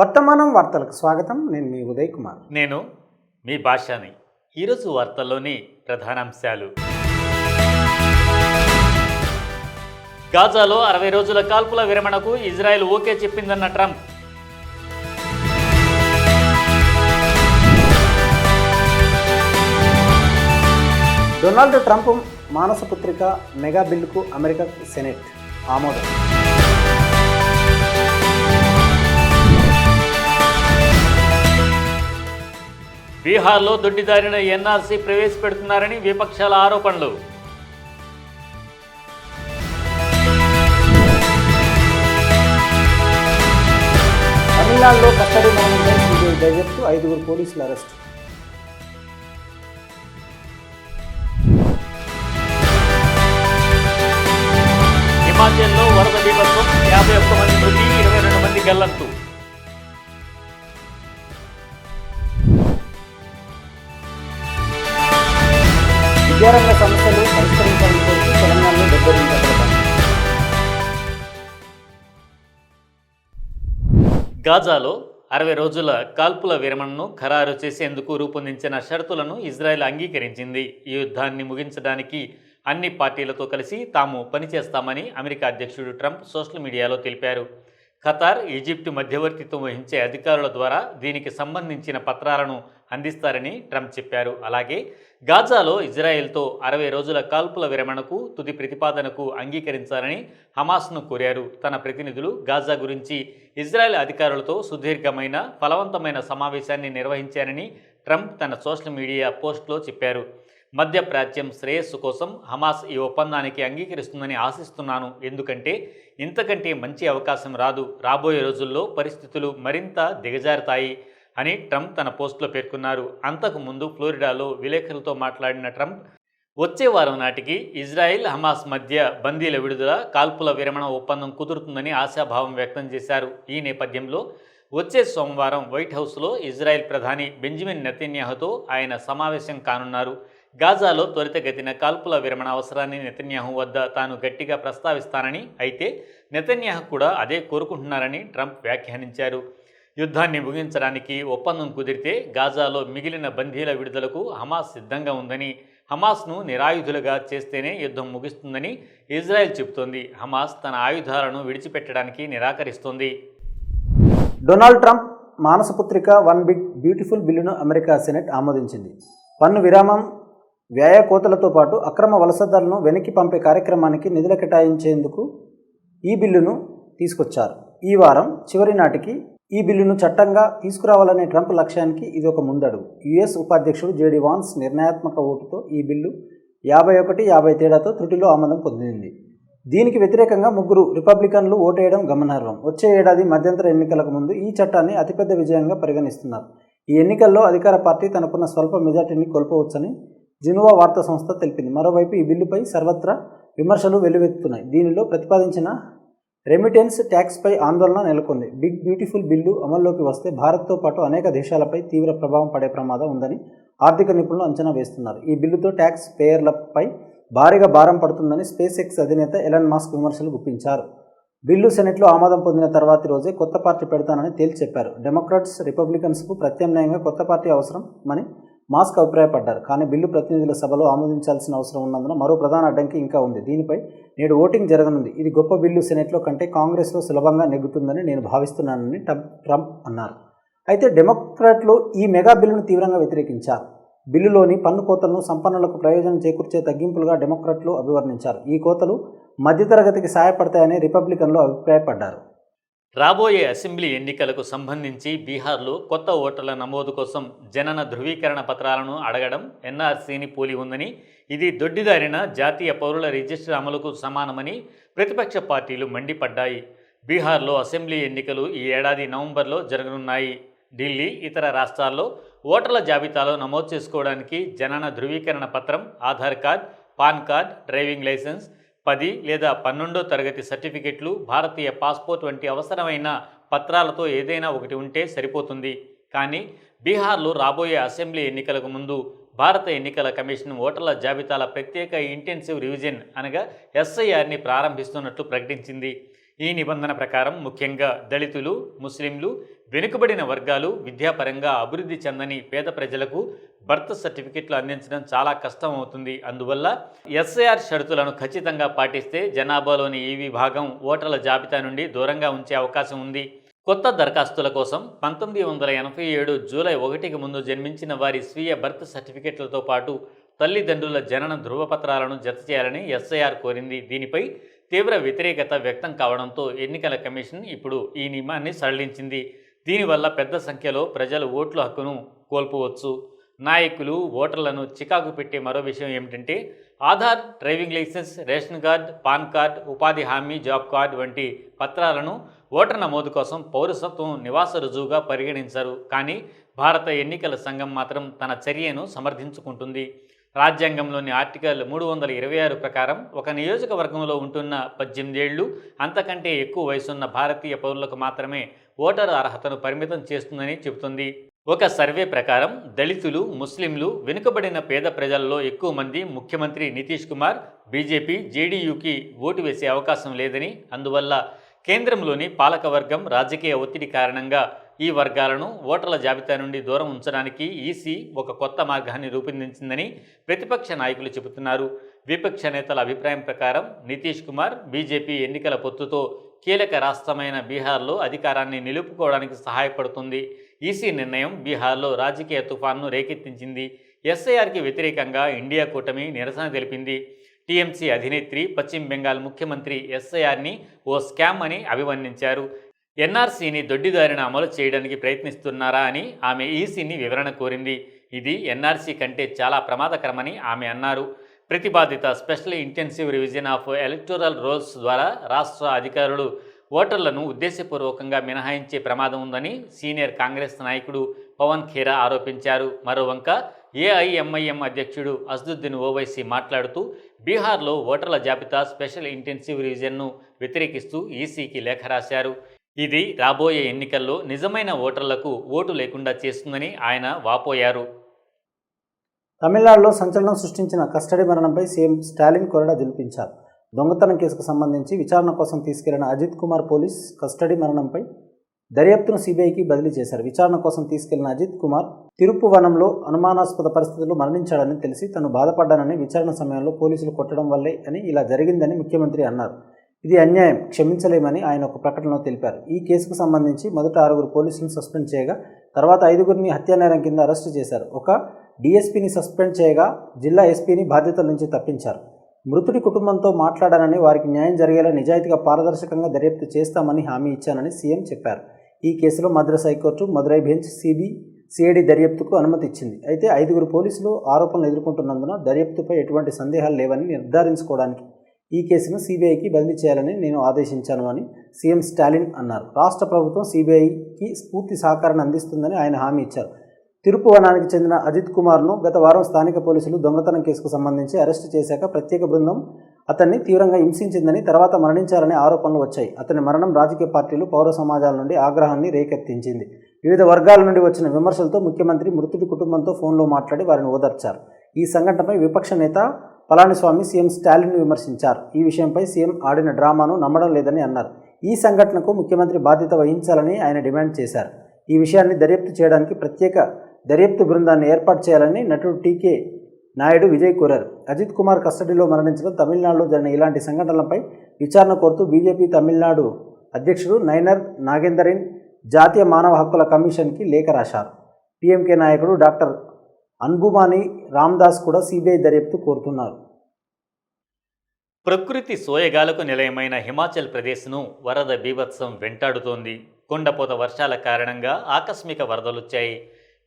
వర్తమానం వార్తలకు స్వాగతం. నేను మీ ఉదయ్ కుమార్. నేను మీ భాషని. ఈరోజు వార్తల్లోని ప్రధానాంశాలు. గాజాలో అరవై రోజుల కాల్పుల విరమణకు ఇజ్రాయెల్ ఓకే చెప్పిందన్న ట్రంప్. డొనాల్డ్ ట్రంప్ మానస పుత్రిక మెగా బిల్లుకు అమెరికా సెనెట్ ఆమోదం. బీహార్లో దొడ్డిదారిన ఎన్ఆర్సీ ప్రవేశపెడుతున్నారని విపక్షాల ఆరోపణలు. తమిళనాడులో కస్టడీ మరణంపై సిబిఐ దర్యాప్తు ఐదుగురు పోలీసులు అరెస్ట్. హిమాచల్లో వరద బీభత్సం యాభై ఒక్క మంది మృతి ఇరవై రెండు మంది గల్లంతు. విద్యారంగ సమస్యలు పరిష్కరించాలని కోరుతూ తెలంగాణలో. గాజాలో అరవై రోజుల కాల్పుల విరమణను ఖరారు చేసేందుకు రూపొందించిన షరతులను ఇజ్రాయెల్ అంగీకరించింది ఈ యుద్ధాన్ని ముగించడానికి అన్ని పార్టీలతో కలిసి తాము పనిచేస్తామని అమెరికా అధ్యక్షుడు ట్రంప్ సోషల్ మీడియాలో తెలిపారు ఖతార్ ఈజిప్టు మధ్యవర్తిత్వం వహించే అధికారుల ద్వారా దీనికి సంబంధించిన పత్రాలను అందిస్తారని ట్రంప్ చెప్పారు. అలాగే గాజాలో ఇజ్రాయెల్తో అరవై రోజుల కాల్పుల విరమణకు తుది ప్రతిపాదనకు అంగీకరించాలని హమాస్ను కోరారు. తన ప్రతినిధులు గాజా గురించి ఇజ్రాయెల్ అధికారులతో సుదీర్ఘమైన ఫలవంతమైన సమావేశాన్ని నిర్వహించారని ట్రంప్ తన సోషల్ మీడియా పోస్ట్లో చెప్పారు. మధ్యప్రాచ్యం శ్రేయస్సు కోసం హమాస్ ఈ ఒప్పందానికి అంగీకరిస్తుందని ఆశిస్తున్నాను. ఎందుకంటే ఇంతకంటే మంచి అవకాశం రాదు. రాబోయే రోజుల్లో పరిస్థితులు మరింత దిగజారుతాయి. అని ట్రంప్ తన పోస్టులో పేర్కొన్నారు. అంతకు ముందు ఫ్లోరిడాలో విలేకరులతో మాట్లాడిన ట్రంప్ వచ్చే వారం నాటికి ఇజ్రాయిల్ హమాస్ మధ్య బందీల విడుదల కాల్పుల విరమణ ఒప్పందం కుదురుతుందని ఆశాభావం వ్యక్తం చేశారు. ఈ నేపథ్యంలో వచ్చే సోమవారం వైట్ హౌస్లో ఇజ్రాయెల్ ప్రధాని బెంజమిన్ నెతన్యాహుతో ఆయన సమావేశం కానున్నారు. గాజాలో త్వరితగతిన కాల్పుల విరమణ అవసరాన్ని నెతన్యాహు వద్ద తాను గట్టిగా ప్రస్తావిస్తానని అయితే నెతన్యాహు కూడా అదే కోరుకుంటున్నారని ట్రంప్ వ్యాఖ్యానించారు. యుద్ధాన్ని ముగించడానికి ఒప్పందం కుదిరితే గాజాలో మిగిలిన బందీల విడుదలకు హమాస్ సిద్ధంగా ఉందని హమాస్ను నిరాయుధులుగా చేస్తేనే యుద్ధం ముగుస్తుందని ఇజ్రాయెల్ చెబుతోంది. హమాస్ తన ఆయుధాలను విడిచిపెట్టడానికి నిరాకరిస్తోంది. డొనాల్డ్ ట్రంప్ మానస పుత్రిక వన్ బిగ్ బ్యూటిఫుల్ బిల్లును అమెరికా సెనెట్ ఆమోదించింది. పన్ను విరామం వ్యయ కోతలతో పాటు అక్రమ వలసదారులను వెనక్కి పంపే కార్యక్రమానికి నిధులు కేటాయించేందుకు ఈ బిల్లును తీసుకొచ్చారు. ఈ వారం చివరి నాటికి ఈ బిల్లును చట్టంగా తీసుకురావాలనే ట్రంప్ లక్ష్యానికి ఇది ఒక ముందడుగు. యుఎస్ ఉపాధ్యక్షుడు జేడి వాన్స్ నిర్ణయాత్మక ఓటుతో ఈ బిల్లు యాభై ఒకటి యాభై తేడాతో త్రుటిలో ఆమోదం పొందింది. దీనికి వ్యతిరేకంగా ముగ్గురు రిపబ్లికన్లు ఓటేయడం గమనార్హం. వచ్చే ఏడాది మధ్యంతర ఎన్నికలకు ముందు ఈ చట్టాన్ని అతిపెద్ద విజయంగా పరిగణిస్తున్నారు. ఈ ఎన్నికల్లో అధికార పార్టీ తనకున్న స్వల్ప మెజార్టీని కోల్పోవచ్చని జినువా వార్తా సంస్థ తెలిపింది. మరోవైపు ఈ బిల్లుపై సర్వత్రా విమర్శలు వెల్లువెత్తుతున్నాయి. దీనిలో ప్రతిపాదించిన రెమిటెన్స్ ట్యాక్స్పై ఆందోళన నెలకొంది. బిగ్ బ్యూటిఫుల్ బిల్లు అమల్లోకి వస్తే భారత్తో పాటు అనేక దేశాలపై తీవ్ర ప్రభావం పడే ప్రమాదం ఉందని ఆర్థిక నిపుణులు అంచనా వేస్తున్నారు. ఈ బిల్లుతో ట్యాక్స్ పేయర్లపై భారీగా భారం పడుతుందని స్పేస్ ఎక్స్ అధినేత ఎలన్ మాస్క్ విమర్శలు గుప్పించారు. బిల్లు సెనెట్లో ఆమోదం పొందిన తర్వాతి రోజే కొత్త పార్టీ పెడతానని తేల్చి చెప్పారు. డెమోక్రాట్స్ రిపబ్లికన్స్కు ప్రత్యామ్నాయంగా కొత్త పార్టీ అవసరం అని మాస్క్ అభిప్రాయపడ్డారు. కానీ బిల్లు ప్రతినిధుల సభలో ఆమోదించాల్సిన అవసరం ఉన్నందున మరో ప్రధాన అడ్డంకి ఇంకా ఉంది. దీనిపై నేడు ఓటింగ్ జరగనుంది. ఇది గొప్ప బిల్లు సెనెట్లో కంటే కాంగ్రెస్లో సులభంగా నెగ్గుతుందని నేను భావిస్తున్నానని ట్రంప్ ట్రంప్ అన్నారు. అయితే డెమోక్రాట్లు ఈ మెగా బిల్లును తీవ్రంగా వ్యతిరేకించారు. బిల్లులోని పన్ను కోతలను సంపన్నులకు ప్రయోజనం చేకూర్చే తగ్గింపులుగా డెమోక్రాట్లు అభివర్ణించారు. ఈ కోతలు మధ్యతరగతికి సహాయపడతాయని రిపబ్లికన్లు అభిప్రాయపడ్డారు. రాబోయే అసెంబ్లీ ఎన్నికలకు సంబంధించి బీహార్లో కొత్త ఓటర్ల నమోదు కోసం జనన ధృవీకరణ పత్రాలను అడగడం ఎన్ఆర్సీని పోలి ఉందని ఇది దొడ్డిదారిన జాతీయ పౌరుల రిజిస్టర్ అమలుకు సమానమని ప్రతిపక్ష పార్టీలు మండిపడ్డాయి. బీహార్లో అసెంబ్లీ ఎన్నికలు ఈ ఏడాది నవంబర్లో జరగనున్నాయి. ఢిల్లీ ఇతర రాష్ట్రాల్లో ఓటర్ల జాబితాలో నమోదు చేసుకోవడానికి జనన ధృవీకరణ పత్రం Aadhaar card PAN card driving licence పది లేదా పన్నెండో తరగతి సర్టిఫికెట్లు భారతీయ పాస్పోర్ట్ వంటి అవసరమైన పత్రాలతో ఏదైనా ఒకటి ఉంటే సరిపోతుంది. కానీ బీహార్లో రాబోయే అసెంబ్లీ ఎన్నికలకు ముందు భారత ఎన్నికల కమిషన్ ఓటర్ల జాబితాల ప్రత్యేక ఇంటెన్సివ్ రివిజన్ అనగా ఎస్ఐఆర్ని ప్రారంభిస్తున్నట్లు ప్రకటించింది. ఈ నిబంధన ప్రకారం ముఖ్యంగా దళితులు ముస్లింలు వెనుకబడిన వర్గాలు విద్యాపరంగా అభివృద్ధి చెందని పేద ప్రజలకు బర్త్ సర్టిఫికెట్లు అందించడం చాలా కష్టం అవుతుంది. అందువల్ల ఎస్ఐఆర్ షరతులను ఖచ్చితంగా పాటిస్తే జనాభాలోని ఈ విభాగం ఓటర్ల జాబితా నుండి దూరంగా ఉంచే అవకాశం ఉంది. కొత్త దరఖాస్తుల కోసం పంతొమ్మిది వందల ఎనభై ఏడు జూలై ఒకటికి ముందు జన్మించిన వారి స్వీయ బర్త్ సర్టిఫికెట్లతో పాటు తల్లిదండ్రుల జనన ధృవపత్రాలను జత చేయాలని ఎస్ఐఆర్ కోరింది. దీనిపై తీవ్ర వ్యతిరేకత వ్యక్తం కావడంతో ఎన్నికల కమిషన్ ఇప్పుడు ఈ నియమాన్ని సడలించింది. దీనివల్ల పెద్ద సంఖ్యలో ప్రజలు ఓట్ల హక్కును కోల్పోవచ్చు. నాయకులు ఓటర్లను చికాకు పెట్టే మరో విషయం ఏమిటంటే Aadhaar driving licence ration card PAN card ఉపాధి హామీ జాబ్ కార్డ్ వంటి పత్రాలను ఓటర్ నమోదు కోసం పౌరసత్వం నివాస రుజువుగా పరిగణించరు. కానీ భారత ఎన్నికల సంఘం మాత్రం తన చర్యను సమర్థించుకుంటుంది. రాజ్యాంగంలోని ఆర్టికల్ మూడు వందల ఇరవై ఆరు ప్రకారం ఒక నియోజకవర్గంలో ఉంటున్న పద్దెనిమిదేళ్ళు అంతకంటే ఎక్కువ వయసున్న భారతీయ పౌరులకు మాత్రమే ఓటరు అర్హతను పరిమితం చేస్తుందని చెబుతుంది. ఒక సర్వే ప్రకారం దళితులు ముస్లింలు వెనుకబడిన పేద ప్రజల్లో ఎక్కువ మంది ముఖ్యమంత్రి నితీష్ కుమార్ బీజేపీ జేడీయూకి ఓటు వేసే అవకాశం లేదని అందువల్ల కేంద్రంలోని పాలకవర్గం రాజకీయ ఒత్తిడి కారణంగా ఈ వర్గాలను ఓటర్ల జాబితా నుండి దూరం ఉంచడానికి ఈసీ ఒక కొత్త మార్గాన్ని రూపొందించిందని ప్రతిపక్ష నాయకులు చెబుతున్నారు. విపక్ష నేతల అభిప్రాయం ప్రకారం నితీష్ కుమార్ బీజేపీ ఎన్నికల పొత్తుతో కీలక రాష్ట్రమైన బీహార్లో అధికారాన్ని నిలుపుకోవడానికి సహాయపడుతుంది. ఈసీ నిర్ణయం బీహార్లో రాజకీయ తుఫాన్ను రేకెత్తించింది. ఎస్ఐఆర్కి వ్యతిరేకంగా ఇండియా కూటమి నిరసన తెలిపింది. టీఎంసీ అధినేత్రి పశ్చిమ బెంగాల్ ముఖ్యమంత్రి ఎస్ఐఆర్ని ఓ స్కామ్ అని అభివర్ణించారు. ఎన్ఆర్సీని దొడ్డిదారిన అమలు చేయడానికి ప్రయత్నిస్తున్నారా అని ఆమె ఈసీని వివరణ కోరింది. ఇది ఎన్ఆర్సీ కంటే చాలా ప్రమాదకరమని ఆమె అన్నారు. ప్రతిపాదిత special intensive revision of electoral rolls ద్వారా రాష్ట్ర అధికారులు ఓటర్లను ఉద్దేశపూర్వకంగా మినహాయించే ప్రమాదం ఉందని సీనియర్ కాంగ్రెస్ నాయకుడు పవన్ ఖేరా ఆరోపించారు. మరోవంక ఏఐఎంఐఎం అధ్యక్షుడు అసదుద్దీన్ ఓవైసీ మాట్లాడుతూ బీహార్లో ఓటర్ల జాబితా స్పెషల్ ఇంటెన్సివ్ రివిజన్ను వ్యతిరేకిస్తూ ఈసీకి లేఖ రాశారు. ఇది రాబోయే ఎన్నికల్లో నిజమైన ఓటర్లకు ఓటు లేకుండా చేస్తుందని ఆయన వాపోయారు. తమిళనాడులో సంచలనం సృష్టించిన కస్టడీ మరణంపై సీఎం స్టాలిన్ కొరడా జులిపించారు దొంగతనం కేసుకు సంబంధించి విచారణ కోసం తీసుకెళ్ళిన అజిత్ కుమార్ పోలీస్ కస్టడీ మరణంపై దర్యాప్తును సిబిఐకి బదిలీ చేశారు. విచారణ కోసం తీసుకెళ్ళిన అజిత్ కుమార్ తిరుపువనంలో అనుమానాస్పద పరిస్థితుల్లో మరణించాడని తెలిసి తను బాధపడ్డానని విచారణ సమయంలో పోలీసులు కొట్టడం వల్లే అని ఇలా జరిగిందని ముఖ్యమంత్రి అన్నారు. ఇది అన్యాయం. క్షమించలేమని ఆయన ఒక ప్రకటనలో తెలిపారు. ఈ కేసుకు సంబంధించి మొదట ఆరుగురు పోలీసులను సస్పెండ్ చేయగా తర్వాత ఐదుగురిని హత్యానేరం కింద అరెస్టు చేశారు. ఒక డీఎస్పీని సస్పెండ్ చేయగా జిల్లా ఎస్పీని బాధ్యతల నుంచి తప్పించారు. మృతుడి కుటుంబంతో మాట్లాడానని వారికి న్యాయం జరిగేలా నిజాయితీగా పారదర్శకంగా దర్యాప్తు చేస్తామని హామీ ఇచ్చానని సీఎం చెప్పారు. ఈ కేసులో Madras high court Madurai bench CB CID దర్యాప్తుకు అనుమతి ఇచ్చింది. అయితే ఐదుగురు పోలీసులు ఆరోపణలు ఎదుర్కొంటున్నందున దర్యాప్తుపై ఎటువంటి సందేహాలు లేవని నిర్ధారించుకోవడానికి ఈ కేసును సిబిఐకి బదిలీ చేయాలని నేను ఆదేశించాను అని సీఎం స్టాలిన్ అన్నారు. రాష్ట్ర ప్రభుత్వం సిబిఐకి పూర్తి సహకారాన్ని అందిస్తుందని ఆయన హామీ ఇచ్చారు. తిరుపువనానికి చెందిన అజిత్ కుమార్ను గత వారం స్థానిక పోలీసులు దొంగతనం కేసుకు సంబంధించి అరెస్టు చేశాక ప్రత్యేక బృందం అతన్ని తీవ్రంగా హింసించిందని తర్వాత మరణించారనే ఆరోపణలు వచ్చాయి. అతని మరణం రాజకీయ పార్టీలు పౌర సమాజాల నుండి ఆగ్రహాన్ని రేకెత్తించింది. వివిధ వర్గాల నుండి వచ్చిన విమర్శలతో ముఖ్యమంత్రి మృతుడి కుటుంబంతో ఫోన్లో మాట్లాడి వారిని ఓదార్చారు. ఈ సంఘటనపై విపక్ష నేత పళనిస్వామి సీఎం స్టాలిన్ విమర్శించారు. ఈ విషయంపై సీఎం ఆడిన డ్రామాను నమ్మడం లేదని అన్నారు. ఈ సంఘటనకు ముఖ్యమంత్రి బాధ్యత వహించాలని ఆయన డిమాండ్ చేశారు. ఈ విషయాన్ని దర్యాప్తు చేయడానికి ప్రత్యేక దర్యాప్తు బృందాన్ని ఏర్పాటు చేయాలని నటుడు టీకే నాయుడు విజయ్ కోరారు. అజిత్ కుమార్ కస్టడీలో మరణించడం తమిళనాడులో జరిగిన ఇలాంటి సంఘటనలపై విచారణ కోరుతూ బీజేపీ తమిళనాడు అధ్యక్షుడు నైనర్ నాగేందరిన్ జాతీయ మానవ హక్కుల కమిషన్కి లేఖ రాశారు. పీఎంకే నాయకుడు డాక్టర్ అన్బుమాని రామ్దాస్ కూడా సిబిఐ దర్యాప్తు కోరుతున్నారు. ప్రకృతి సోయగాలకు నిలయమైన హిమాచల్ ప్రదేశ్ను వరద బీభత్సం వెంటాడుతోంది. కొండపోత వర్షాల కారణంగా ఆకస్మిక వరదలొచ్చాయి.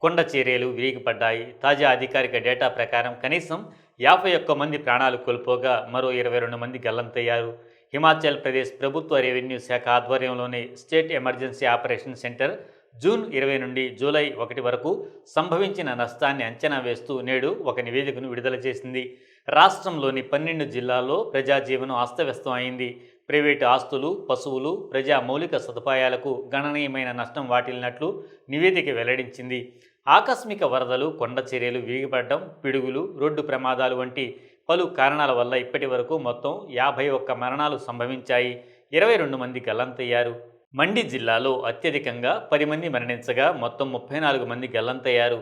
కొండ చర్యలు విరిగిపడ్డాయి. తాజా అధికారిక డేటా ప్రకారం కనీసం యాభై ఒక్క మంది ప్రాణాలు కోల్పోగా మరో ఇరవై రెండు మంది గల్లంతయ్యారు. హిమాచల్ ప్రదేశ్ ప్రభుత్వ రెవెన్యూ శాఖ ఆధ్వర్యంలోని state emergency operation centre June ఇరవై నుండి జూలై ఒకటి వరకు సంభవించిన నష్టాన్ని అంచనా వేస్తూ నేడు ఒక నివేదికను విడుదల చేసింది. రాష్ట్రంలోని పన్నెండు జిల్లాల్లో ప్రజాజీవనం అస్తవ్యస్తం అయింది. ప్రైవేటు ఆస్తులు పశువులు ప్రజా మౌలిక సదుపాయాలకు గణనీయమైన నష్టం వాటిల్లినట్లు నివేదిక వెల్లడించింది. ఆకస్మిక వరదలు కొండ చర్యలు విరిగిపడడం పిడుగులు రోడ్డు ప్రమాదాలు వంటి పలు కారణాల వల్ల ఇప్పటి వరకు మొత్తం యాభై ఒక్క మరణాలు సంభవించాయి. ఇరవై రెండు మంది గల్లంతయ్యారు. మండి జిల్లాలో అత్యధికంగా పది మంది మరణించగా మొత్తం ముప్పై నాలుగు మంది గల్లంతయ్యారు.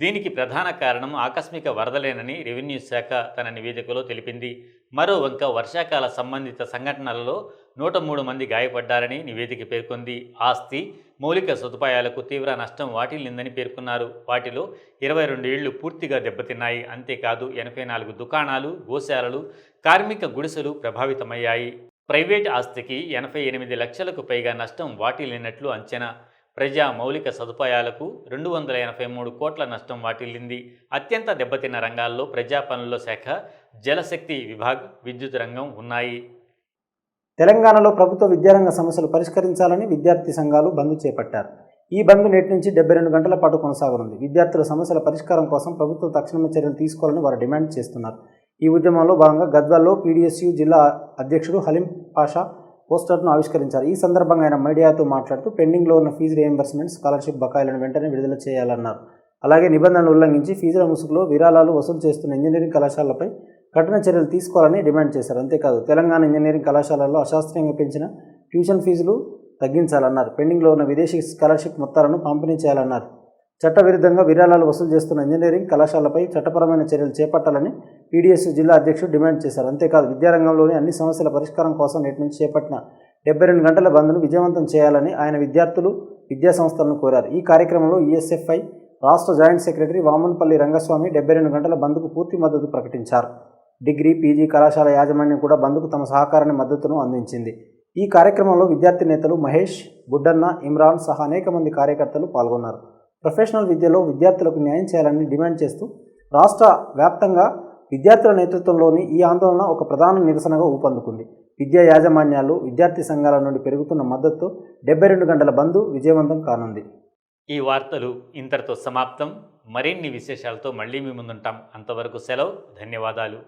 దీనికి ప్రధాన కారణం ఆకస్మిక వరదలేనని రెవెన్యూ శాఖ తన నివేదికలో తెలిపింది. మరో వంక వర్షాకాల సంబంధిత సంఘటనలలో నూట మూడు మంది గాయపడ్డారని నివేదిక పేర్కొంది. ఆస్తి మౌలిక సదుపాయాలకు తీవ్ర నష్టం వాటిల్లిందని పేర్కొన్నారు. వాటిలో ఇరవై రెండు ఇళ్ళు పూర్తిగా దెబ్బతిన్నాయి. అంతేకాదు ఎనభై నాలుగు దుకాణాలు గోశాలలు కార్మిక గుడిసెలు ప్రభావితమయ్యాయి. ప్రైవేట్ ఆస్తికి ఎనభై ఎనిమిది లక్షలకు పైగా నష్టం వాటిల్లినట్లు అంచనా. ప్రజా మౌలిక సదుపాయాలకు రెండు వందల ఎనభై మూడు కోట్ల నష్టం వాటిల్లింది. అత్యంత దెబ్బతిన్న రంగాల్లో ప్రజా పనుల శాఖ జలశక్తి విభాగ్ విద్యుత్ రంగం ఉన్నాయి. తెలంగాణలో ప్రభుత్వ విద్యారంగ సమస్యలు పరిష్కరించాలని విద్యార్థి సంఘాలు బంద్ చేపట్టారు. ఈ బంద్ నేటి నుంచి డెబ్బై రెండు గంటల పాటు కొనసాగనుంది. విద్యార్థుల సమస్యల పరిష్కారం కోసం ప్రభుత్వం తక్షణమే చర్యలు తీసుకోవాలని వారు డిమాండ్ చేస్తున్నారు. ఈ ఉద్యమంలో భాగంగా గద్వాల్లో పీడీఎస్యు జిల్లా అధ్యక్షుడు హలీం పాషా పోస్టర్ను ఆవిష్కరించారు. ఈ సందర్భంగా ఆయన మీడియాతో మాట్లాడుతూ పెండింగ్లో ఉన్న ఫీజు రియంబర్స్మెంట్ స్కాలర్షిప్ బకాయిలను వెంటనే విడుదల చేయాలన్నారు. అలాగే నిబంధనలు ఉల్లంఘించి ఫీజుల ముసుగులో విరాళాలు వసూలు చేస్తున్న ఇంజనీరింగ్ కళాశాలపై కఠిన చర్యలు తీసుకోవాలని డిమాండ్ చేశారు. అంతేకాదు తెలంగాణ ఇంజనీరింగ్ కళాశాలల్లో అశాస్త్రీయంగా పెంచిన ట్యూషన్ ఫీజులు తగ్గించాలన్నారు. పెండింగ్లో ఉన్న విదేశీ స్కాలర్షిప్ మొత్తాలను పంపిణీ చేయాలన్నారు. చట్టవిరుద్ధంగా విరాళాలు వసూలు చేస్తున్న ఇంజనీరింగ్ కళాశాలపై చట్టపరమైన చర్యలు చేపట్టాలని పీడీఎస్ జిల్లా అధ్యక్షుడు డిమాండ్ చేశారు. అంతేకాదు విద్యారంగంలోని అన్ని సమస్యల పరిష్కారం కోసం నేటి నుంచి చేపట్టిన డెబ్బై రెండు గంటల బంద్ను విజయవంతం చేయాలని ఆయన విద్యార్థులు విద్యా సంస్థలను కోరారు. ఈ కార్యక్రమంలో ఈఎస్ఎఫ్ఐ రాష్ట్ర జాయింట్ సెక్రటరీ వామన్పల్లి రంగస్వామి డెబ్బై రెండు గంటల బంద్కు పూర్తి మద్దతు ప్రకటించారు. డిగ్రీ పీజీ కళాశాల యాజమాన్యం కూడా బంద్కు తమ సహకారాన్ని మద్దతును అందించింది. ఈ కార్యక్రమంలో విద్యార్థి నేతలు మహేష్ బుడ్డన్న ఇమ్రాన్ సహా అనేక మంది కార్యకర్తలు పాల్గొన్నారు. ప్రొఫెషనల్ విద్యలో విద్యార్థులకు న్యాయం చేయాలని డిమాండ్ చేస్తూ రాష్ట్ర వ్యాప్తంగా విద్యార్థుల నేతృత్వంలోని ఈ ఆందోళన ఒక ప్రధాన నిరసనగా ఊపందుకుంది. విద్యా యాజమాన్యాలు విద్యార్థి సంఘాల నుండి పెరుగుతున్న మద్దతు డెబ్బై రెండు గంటల బంధు విజయవంతం కానుంది. ఈ వార్తలు ఇంతటితో సమాప్తం. మరిన్ని విశేషాలతో మళ్ళీ మీ ముందుంటాం. అంతవరకు సెలవు ధన్యవాదాలు.